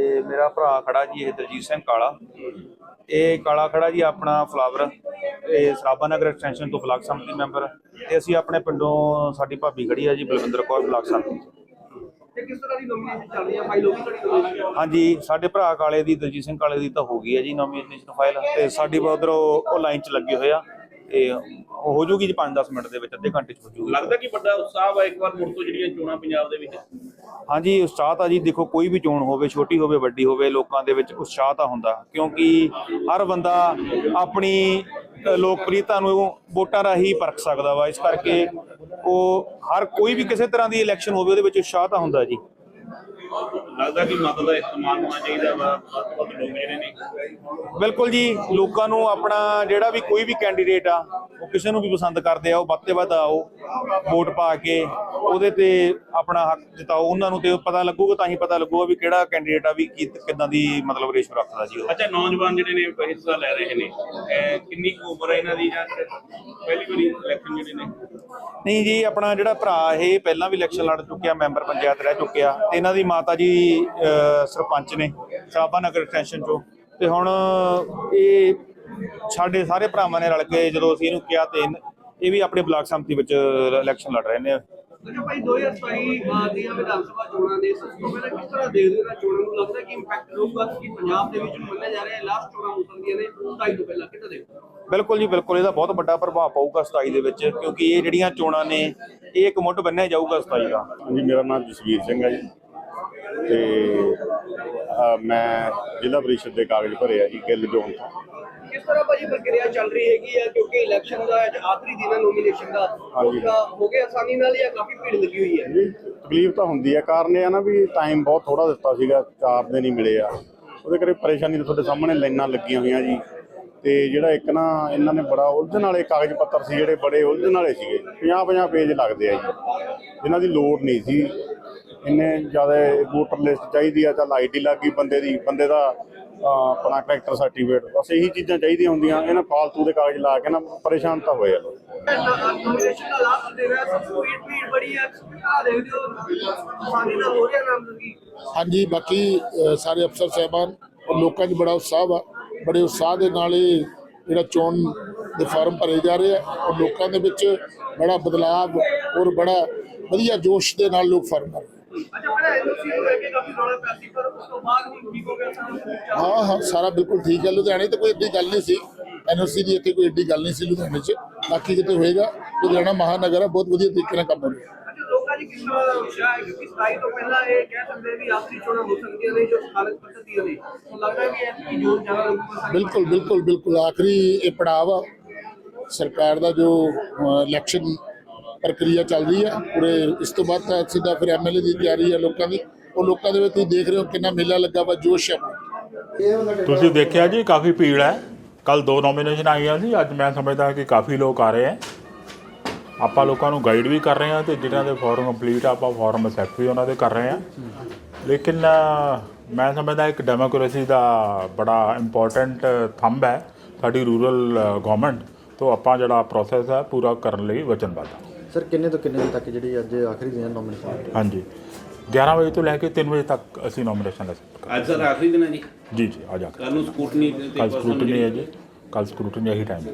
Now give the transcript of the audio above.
ਤੇ ਮੇਰਾ ਭਰਾ ਖੜਾ ਜੀ ਇਹ ਦਲਜੀਤ ਸਿੰਘ ਕਾਲਾ। ਇਹ ਕਾਲਾ ਖੜਾ ਜੀ ਆਪਣਾ ਫਲਾਵਰ ਇਹ ਸਰਾਭਾ ਨਗਰ ਐਕਸਟੈਂਸ਼ਨ ਤੋਂ ਬਲਾਕ ਸੰਮਤੀ ਮੈਂਬਰ ਤੇ ਅਸੀਂ ਆਪਣੇ ਪਿੰਡੋਂ ਸਾਡੀ ਭਾਬੀ ਖੜੀ ਆ ਜੀ ਬਲਵਿੰਦਰ ਕੌਰ ਬਲਾਕ ਸੰਮਤੀ। ਤੇ ਕਿਸ ਤਰ੍ਹਾਂ ਦੀ ਨੋਮੀਨੇਸ਼ਨ ਚੱਲ ਰਹੀ ਤੁਹਾਡੀ? ਹਾਂਜੀ ਸਾਡੇ ਭਰਾ ਕਾਲੇ ਦੀ ਦਲਜੀਤ ਸਿੰਘ ਕਾਲੇ ਦੀ ਤਾਂ ਹੋ ਗਈ ਹੈ ਜੀ ਨੋਮੀਨੇਸ਼ਨ ਫਾਈਲ ਤੇ ਸਾਡੀ ਉਧਰ ਉਹ ਲਾਈਨ 'ਚ ਲੱਗੇ ਹੋਏ ਆ। ਤੇ ਉਹ ਹੋ ਜੂਗੀ ਜੀ 5-10 ਮਿੰਟ ਦੇ ਵਿੱਚ ਅੱਧੇ ਘੰਟੇ 'ਚ ਹੋ ਜੂਗੀ। ਲੱਗਦਾ ਕਿ ਵੱਡਾ ਉਤਸ਼ਾਹ ਵਾ ਇੱਕ ਵਾਰ ਮੁੜ ਤੋਂ ਜਿਹੜੀਆਂ ਚੋਣਾਂ ਪੰਜਾਬ ਦੇ ਵਿੱਚ? ਹਾਂਜੀ ਉਤਸ਼ਾਹ ਤਾਂ ਜੀ ਦੇਖੋ ਕੋਈ ਵੀ ਚੋਣ ਹੋਵੇ ਛੋਟੀ ਹੋਵੇ ਵੱਡੀ ਹੋਵੇ ਲੋਕਾਂ ਦੇ ਵਿੱਚ ਉਤਸ਼ਾਹ ਤਾਂ ਹੁੰਦਾ। ਕਿਉਂਕਿ ਹਰ ਬੰਦਾ ਆਪਣੀ ਲੋਕਪ੍ਰਿਯਤਾ ਨੂੰ ਵੋਟਾਂ ਰਾਹੀਂ ਪਰਖ ਸਕਦਾ ਵਾ। ਇਸ ਕਰਕੇ ਉਹ ਹਰ ਕੋਈ ਵੀ ਕਿਸੇ ਤਰ੍ਹਾਂ ਦੀ ਇਲੈਕਸ਼ਨ ਹੋਵੇ ਉਹਦੇ ਵਿੱਚ ਉਤਸ਼ਾਹ ਤਾਂ ਹੁੰਦਾ ਜੀ। ਲੱਗਦਾ ਕਿ ਮਤ ਦਾ ਇਸਤੇਮਾਲ ਹੋਣਾ ਚਾਹੀਦਾ ਵਾ ਲੋਕ ਜਿਹੜੇ ਨੇ? ਬਿਲਕੁਲ ਜੀ ਲੋਕਾਂ ਨੂੰ ਆਪਣਾ ਜਿਹੜਾ ਵੀ ਕੋਈ ਵੀ ਕੈਂਡੀਡੇਟ ਆ ਉਹ ਕਿਸੇ ਨੂੰ ਵੀ ਪਸੰਦ ਕਰਦੇ ਆ ਉਹ ਵੱਧ ਤੇ ਵੱਧ ਆਓ ਵੋਟ ਪਾ ਕੇ ਉਹਦੇ ਤੇ ਆਪਣਾ ਹੱਕ ਜਤਾਓ ਉਹਨਾਂ ਨੂੰ ਤੇ ਪਤਾ ਲੱਗੂਗਾ ਤਾਂ ਹੀ ਪਤਾ ਲੱਗੂਗਾ ਵੀ ਕਿਹੜਾ ਕੈਂਡੀਡੇਟ ਆ ਵੀ ਕੀ ਕਿਦਾਂ ਦੀ ਮਤਲਬ ਰੇਸ਼ ਰੱਖਦਾ ਜੀ ਉਹ। ਅੱਛਾ ਨੌਜਵਾਨ ਜਿਹੜੇ ਨੇ ਹਿੱਸਾ ਲੈ ਰਹੇ ਨੇ ਕਿੰਨੀ ਕੁ ਉਮਰ ਹੈ ਇਹਨਾਂ ਦੀ ਜਾਂ ਪਹਿਲੀ ਵਾਰੀ ਇਲੈਕਸ਼ਨ ਜਿਹੜੇ ਨੇ? ਨਹੀਂ ਜੀ ਆਪਣਾ ਜਿਹੜਾ ਭਰਾ ਇਹ ਪਹਿਲਾਂ ਵੀ ਇਲੈਕਸ਼ਨ ਲੜ ਚੁੱਕਿਆ ਮੈਂਬਰ ਪੰਚਾਇਤ ਰਹਿ ਚੁੱਕਿਆ ਤੇ ਇਹਨਾਂ ਦੀ ਮਾਤਾ ਜੀ ਸਰਪੰਚ ਨੇ ਸਾਬਾ ਨਗਰ ਐਕਸਟੈਂਸ਼ਨ ਚੋਂ। ਤੇ ਹੁਣ ਇਹ ਸਾਡੇ ਸਾਰੇ ਭਰਾਵਾਂ ਨੇ ਰਲ ਕੇ ਜਦੋਂ ਅਸੀਂ ਇਹਨੂੰ ਕਿਹਾ ਤੇ ਇਹ ਵੀ ਆਪਣੇ ਬਲਾਕ ਸੰਮਤੀ ਵਿੱਚ ਇਲੈਕਸ਼ਨ ਲੜ ਰਹੇ ਨੇ। ਅੱਛਾ ਭਾਈ 2027 ਅਹ, ਦੀਆਂ ਵਿਧਾਨ ਸਭਾ ਚੋਣਾਂ ਦੇ ਸਭ ਤੋਂ ਪਹਿਲਾਂ ਕਿਸ ਤਰ੍ਹਾਂ ਦੇਖਦੇ ਹੋ ਇਹਨਾਂ ਚੋਣਾਂ ਨੂੰ? ਲੱਗਦਾ ਕਿ ਇੰਪੈਕਟ ਰਹੂਗਾ ਕਿ ਪੰਜਾਬ ਦੇ ਵਿੱਚ ਮੰਨਿਆ ਜਾ ਰਿਹਾ ਹੈ ਲਾਸਟ ਚੋਣਾਂ ਹੋ ਸਕਦੀਆਂ ਨੇ 27 ਤੋਂ ਪਹਿਲਾਂ ਕਿੱਦਾਂ ਦੇਖਦੇ ਹੋ? ਬਿਲਕੁਲ ਜੀ ਬਿਲਕੁਲ ਇਹਦਾ ਬਹੁਤ ਵੱਡਾ ਪ੍ਰਭਾਵ ਪਊਗਾ 27 ਦੇ ਵਿੱਚ ਕਿਉਂਕਿ ਇਹ ਜਿਹੜੀਆਂ ਚੋਣਾਂ ਨੇ ਇਹ ਇੱਕ ਮੁੱਢ ਬੰਨਿਆ ਜਾਊਗਾ 27 ਦਾ। ਹਾਂਜੀ ਮੇਰਾ ਨਾਮ ਜਸਵੀਰ ਸਿੰਘ ਹੈ ਜੀ। ਤੇ ਮੈਂ ਜ਼ਿਲ੍ਹਾ ਪਰਿਸ਼ਦ ਦੇ ਕਾਗਜ਼ ਭਰੇ ਆ ਜੀ ਗਿੱਲ ਜ਼ੋਨ ਤੋਂ। ਕਿਸ ਤਰ੍ਹਾਂ ਭਾਜੀ ਪ੍ਰਕਿਰਿਆ ਚੱਲ ਰਹੀ ਹੈਗੀ ਆ? ਕਿਉਂਕਿ ਇਲੈਕਸ਼ਨ ਦਾ ਅੱਜ ਆਖਰੀ ਦਿਨ ਹੈ ਨੋਮੀਨੇਸ਼ਨ ਦਾ। ਹਾਂਜੀ। ਹੋ ਗਿਆ ਆਸਾਨੀ ਨਾਲ ਜਾਂ ਕਾਫੀ ਭੀੜ ਲੱਗੀ ਹੋਈ ਹੈ? ਜੀ ਤਕਲੀਫ ਤਾਂ ਹੁੰਦੀ ਹੈ। ਕਾਰਨ ਇਹ ਆ ਨਾ ਵੀ ਟਾਈਮ ਬਹੁਤ ਥੋੜਾ ਦਿੱਤਾ ਸੀਗਾ ਚਾਰ ਦਿਨ ਹੀ ਮਿਲੇ ਆ। ਉਹਦੇ ਕਰੇ ਪਰੇਸ਼ਾਨੀ ਤਾਂ ਤੁਹਾਡੇ ਸਾਹਮਣੇ ਲਾਈਨਾਂ ਲੱਗੀਆਂ ਹੋਈਆਂ ਜੀ। ਤੇ ਜਿਹੜਾ ਇੱਕ ਨਾ ਇਹਨਾਂ ਨੇ ਬੜਾ ਉਲਝਣ ਵਾਲੇ ਕਾਗਜ਼ ਪੱਤਰ ਸੀ ਜਿਹੜੇ ਬੜੇ ਉਲਝਣ ਵਾਲੇ ਸੀਗੇ। 50 50 ਪੇਜ ਲੱਗਦੇ ਆ ਜੀ। ਜਿਨ੍ਹਾਂ ਦੀ ਲੋੜ ਨਹੀਂ ਸੀ। ਇੰਨੇ ਜ਼ਿਆਦਾ ਵੋਟਰ ਲਿਸਟ ਚਾਹੀਦੀ ਆ ਤਾਂ ਆਈਡੀ ਲੱਗ ਗਈ ਬੰਦੇ ਦੀ। ਬੰਦੇ ਦਾ ਆਪਣਾ ਕਰੈਕਟਰ ਸਰਟੀਫਿਕੇਟ ਬਸ ਇਹੀ ਚੀਜ਼ਾਂ ਚਾਹੀਦੀਆਂ ਹੁੰਦੀਆਂ ਇਹਨਾਂ ਫਾਲਤੂ ਦੇ ਕਾਗਜ਼ ਲਾ ਕੇ ਨਾ ਪਰੇਸ਼ਾਨ ਤਾਂ ਹੋਏ ਆ ਲੋਕ। ਹਾਂਜੀ ਬਾਕੀ ਸਾਰੇ ਅਫਸਰ ਸਾਹਿਬਾਨ ਔਰ ਲੋਕਾਂ 'ਚ ਬੜਾ ਉਤਸ਼ਾਹ ਵਾ ਬੜੇ ਉਤਸ਼ਾਹ ਦੇ ਨਾਲ ਇਹ ਜਿਹੜਾ ਚੋਣ ਦੇ ਫਾਰਮ ਭਰੇ ਜਾ ਰਹੇ ਆ ਔਰ ਲੋਕਾਂ ਦੇ ਵਿੱਚ ਬੜਾ ਬਦਲਾਵ ਔਰ ਬੜਾ ਵਧੀਆ ਜੋਸ਼ ਦੇ ਨਾਲ ਲੋਕ ਫਾਰਮ ਭਰ। ਅੱਛਾ ਪਹਿਲਾਂ ਐਨਓਸੀ ਨੂੰ ਲੈ ਕੇ ਕਾਫੀ ਰੌਲਾ ਪਿਆ ਸੀ ਪਰ ਉਸ ਤੋਂ ਬਾਅਦ ਹੁਣ ਠੀਕ ਹੋ ਗਿਆ ਸਾਰਾ। ਹਾਂ ਹਾਂ ਸਾਰਾ ਬਿਲਕੁਲ ਠੀਕ ਹੈ। ਲੁਧਿਆਣੇ ਤੇ ਕੋਈ ਏਡੀ ਗੱਲ ਨਹੀਂ ਸੀ। ਐਨਓਸੀ ਦੀ ਇੱਥੇ ਕੋਈ ਏਡੀ ਗੱਲ ਨਹੀਂ ਸੀ ਲੁਧਿਆਣੇ 'ਚ। ਬਾਕੀ ਕਿਤੇ ਹੋਏਗਾ ਲੁਧਿਆਣਾ ਮਹਾਨਗਰ ਹੈ ਬਹੁਤ ਵਧੀਆ ਤਰੀਕੇ ਨਾਲ ਕੰਮ ਹੋ ਰਿਹਾ। ਅੱਛਾ ਲੋਕਾਂ ਦੀ ਕਿਸ ਤਰ੍ਹਾਂ ਦਾ ਉਤਸ਼ਾਹ ਹੈ ਕਿਉਂਕਿ 27 ਤੋਂ ਪਹਿਲਾਂ ਇਹ ਕਹਿ ਸਕਦੇ ਵੀ ਆਖਰੀ ਚੋਣਾਂ ਹੋ ਸਕਦੀਆਂ ਨੇ ਜੋ ਸਥਾਨਕ ਪੱਧਰ ਨੇ। ਤਾਂ ਲੱਗਦਾ ਹੈ ਵੀ ਐਤਕੀ ਜੋਰ ਜ਼ਿਆਦਾ ਲੱਗੂਗਾ ਸਾਰੀ ਬਿਲਕੁਲ ਬਿਲਕੁਲ ਬਿਲਕੁਲ। ਆਖਰੀ ਇਹ ਪੜਾਅ ਆ ਸਰਕਾਰ ਦਾ ਜੋ ਇਲੈਕਸ਼ਨ ਪ੍ਰਕਿਰਿਆ ਚੱਲ ਰਹੀ ਹੈ, ਪੂਰੇ ਇਸ ਤੋਂ ਬਾਅਦ ਤਾਂ ਸਿੱਧਾ ਫਿਰ ਐਮਐਲਏ ਦੀ ਤਿਆਰੀ ਹੈ ਲੋਕਾਂ ਦੀ, ਉਹ ਲੋਕਾਂ ਦੇ ਵਿੱਚ ਤੁਸੀਂ ਦੇਖ ਰਹੇ ਹੋ ਕਿੰਨਾ ਮੇਲਾ ਲੱਗਾ ਵਾ, ਜੋਸ਼ ਹੈ। ਤੁਸੀਂ ਦੇਖਿਆ ਜੀ, ਕਾਫੀ ਭੀੜ ਹੈ। ਕੱਲ ਦੋ ਨੋਮੀਨੇਸ਼ਨ ਆਈਆਂ ਸੀ, ਅੱਜ ਮੈਂ ਸਮਝਦਾ ਕਿ ਕਾਫੀ ਲੋਕ ਆ ਰਹੇ ਹੈ। ਆਪਾਂ ਲੋਕਾਂ ਨੂੰ ਗਾਈਡ ਵੀ ਕਰ ਰਹੇ ਹਾਂ ਤੇ ਜਿਨ੍ਹਾਂ ਦੇ ਫਾਰਮ ਕੰਪਲੀਟ ਆ, ਆਪਾਂ ਫਾਰਮ ਅਸੈਪਟ ਵੀ ਉਹਨਾਂ ਦੇ ਕਰ ਰਹੇ ਹਾਂ। ਲੇਕਿਨ ਮੈਂ ਸਮਝਦਾ ਇੱਕ ਡੈਮੋਕ੍ਰੇਸੀ ਦਾ ਬੜਾ ਇੰਪੋਰਟੈਂਟ ਥੰਬ ਹੈ। ਸਾਡੀ ਰੂਰਲ ਗਵਰਨਮੈਂਟ ਤੋਂ ਆਪਾਂ ਜਿਹੜਾ ਪ੍ਰੋਸੈਸ ਹੈ, ਪੂਰਾ ਕਰਨ ਲਈ ਵਚਨਬੱਧ ਹਾਂ। ਸਰ ਕਿੰਨੇ ਤੋਂ ਕਿੰਨੇ ਵਜੇ ਤੱਕ ਜਿਹੜੀ ਅੱਜ ਆਖਰੀ ਦਿਨ ਨੋਮੀਨੇਸ਼ਨ ਹਾਂਜੀ। 11 ਵਜੇ ਤੋਂ ਲੈ ਕੇ 3 ਵਜੇ ਤੱਕ ਅਸੀਂ ਨੋਮੀਨੇਸ਼ਨ ਅਸੈਪਟ ਕਰ ਅੱਜ ਸਰ ਆਖਰੀ ਦਿਨ ਹੈ ਜੀ? ਜੀ ਜੀ ਆ ਜਾ ਕੇ ਕੱਲ ਨੂੰ ਸਕੂਟਨੀ ਤੇ ਕੱਲ ਸਕਰੂਟਨੀ ਹੈ ਜੀ। ਕੱਲ ਸਕਰੂਟਨੀ ਇਹੀ ਟਾਈਮ ਹੈ।